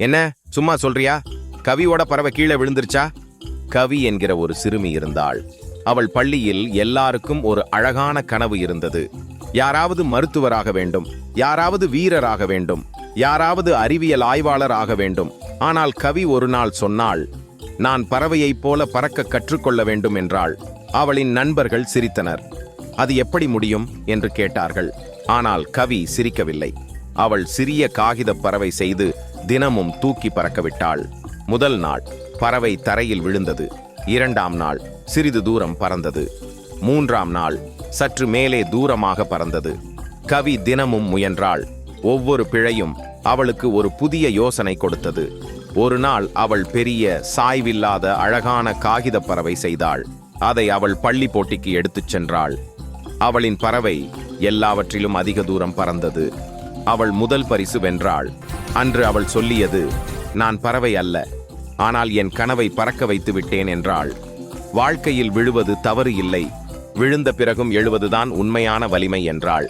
என்ன சும்மா சொல்றியா? கவியோட பறவை கீழே விழுந்துருச்சா? கவி என்கிற ஒரு சிறுமி இருந்தாள். அவள் பள்ளியில் எல்லாருக்கும் ஒரு அழகான கனவு இருந்தது. யாராவது மருத்துவராக வேண்டும் யாராவது வீரராக வேண்டும் யாராவது அறிவியல் ஆய்வாளர் ஆக வேண்டும். ஆனால் கவி ஒரு நாள் சொன்னாள் நான் பறவையைப் போல பறக்க கற்றுக்கொள்ள வேண்டும் என்றாள். அவளின் நண்பர்கள் சிரித்தனர். அது எப்படி முடியும்? என்று கேட்டார்கள். ஆனால் கவி சிரிக்கவில்லை. அவள் சிறிய காகித பறவை செய்து தினமும் தூக்கி பறக்கவிட்டாள். முதல் நாள் பறவை தரையில் விழுந்தது. இரண்டாம் நாள் சிறிது தூரம் பறந்தது. மூன்றாம் நாள் சற்று மேலே தூரமாக பறந்தது. கவி தினமும் முயன்றாள். ஒவ்வொரு பிழையும் அவளுக்கு ஒரு புதிய யோசனை கொடுத்தது. ஒரு நாள் அவள் பெரிய சாய்வில்லாத அழகான காகித பறவை செய்தாள். அதை அவள் பள்ளி போட்டிக்கு எடுத்துச் சென்றாள். அவளின் பறவை எல்லாவற்றிலும் அதிக தூரம் பறந்தது. அவள் முதல் பரிசு வென்றாள். அன்று அவள் சொல்லியது நான் பறவை அல்ல ஆனால் என் கனவை பறக்க வைத்து விட்டேன் என்றாள். வாழ்க்கையில் விழுவது தவறு இல்லை விழுந்த பிறகும் எழுவதுதான் உண்மையான வலிமை என்றாள்.